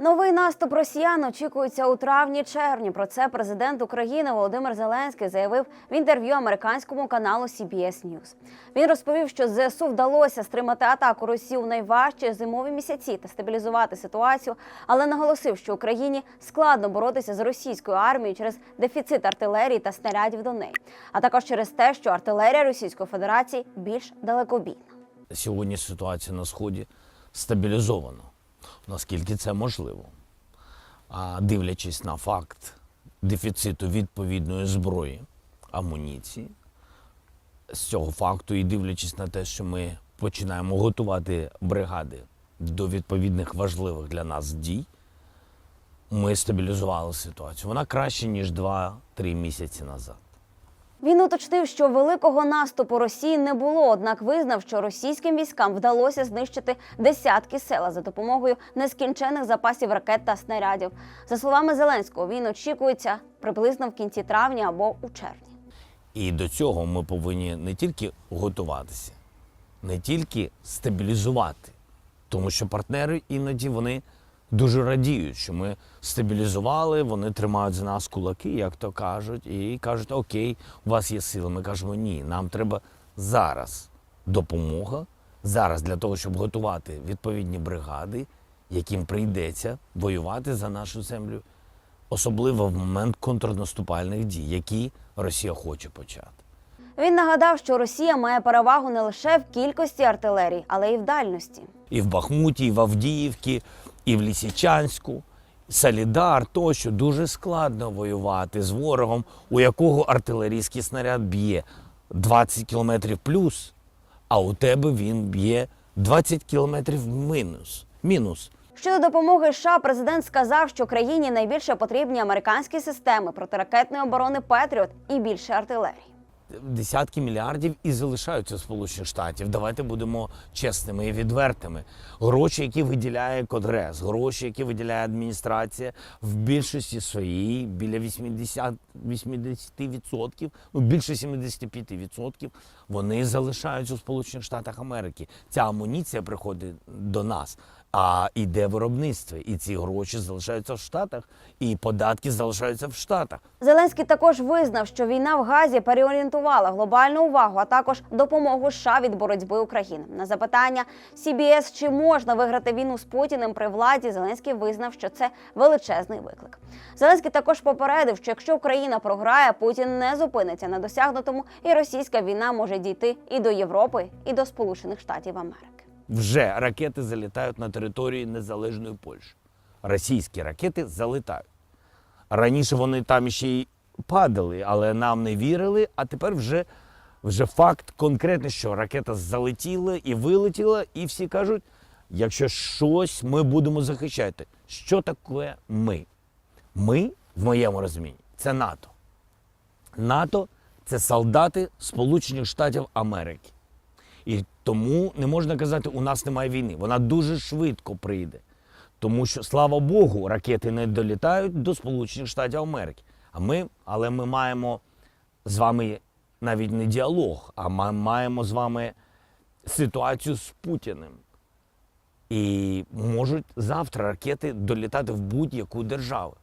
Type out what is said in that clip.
Новий наступ росіян очікується у травні-червні. Про це президент України Володимир Зеленський заявив в інтерв'ю американському каналу CBS News. Він розповів, що ЗСУ вдалося стримати атаку Росії у найважчі зимові місяці та стабілізувати ситуацію, але наголосив, що Україні складно боротися з російською армією через дефіцит артилерії та снарядів до неї, а також через те, що артилерія Російської Федерації більш далекобійна. Сьогодні ситуація на сході стабілізована, наскільки це можливо. А дивлячись на факт дефіциту відповідної зброї, амуніції, з цього факту і дивлячись на те, що ми починаємо готувати бригади до відповідних важливих для нас дій, ми стабілізували ситуацію. Вона краще, ніж 2-3 місяці назад. Він уточнив, що великого наступу Росії не було, однак визнав, що російським військам вдалося знищити десятки села за допомогою нескінчених запасів ракет та снарядів. За словами Зеленського, він очікується приблизно в кінці травня або у червні. І до цього ми повинні не тільки готуватися, не тільки стабілізувати, тому що партнери іноді вони дуже радіють, що ми стабілізували, вони тримають за нас кулаки, як то кажуть, і кажуть, окей, у вас є сили. Ми кажемо, ні, нам треба зараз допомога, зараз для того, щоб готувати відповідні бригади, яким прийдеться воювати за нашу землю, особливо в момент контрнаступальних дій, які Росія хоче почати. Він нагадав, що Росія має перевагу не лише в кількості артилерії, але й в дальності. і в Бахмуті, і в Авдіївці, і в Лісічанську. Солідар тощо дуже складно воювати з ворогом, у якого артилерійський снаряд б'є 20 кілометрів плюс, а у тебе він б'є 20 кілометрів мінус. мінус. Щодо допомоги США, президент сказав, що країні найбільше потрібні американські системи протиракетної оборони Петріот і більше артилерії. Десятки мільярдів і залишаються в Сполучених Штатів. Давайте будемо чесними і відвертими. Гроші, які виділяє Конгрес, гроші, які виділяє адміністрація, в більшості своїй біля 80, 80%, ну більше 75%, вони залишаються у Сполучених Штатах Америки. Ця амуніція приходить до нас. А іде виробництво, і ці гроші залишаються в Штатах, і податки залишаються в Штатах. Зеленський також визнав, що війна в Газі переорієнтувала глобальну увагу, а також допомогу США від боротьби України. На запитання CBS, чи можна виграти війну з Путіним при владі, Зеленський визнав, що це величезний виклик. Зеленський також попередив, що якщо Україна програє, Путін не зупиниться на досягнутому, і російська війна може дійти і до Європи, і до Сполучених Штатів Америки. Вже ракети залітають на території незалежної Польщі. Російські ракети залітають. Раніше вони там ще й падали, але нам не вірили. А тепер вже, вже факт конкретний, що ракета залетіла і вилетіла, і всі кажуть, якщо щось ми будемо захищати. Що таке ми? Ми, в моєму розумінні, це НАТО. НАТО це солдати Сполучених Штатів Америки. І тому не можна казати, у нас немає війни. Вона дуже швидко прийде. Тому що, слава Богу, ракети не долітають до Сполучених Штатів Америки. А ми, але ми маємо з вами навіть не діалог, а ми маємо з вами ситуацію з Путіним. І можуть завтра ракети долітати в будь-яку державу.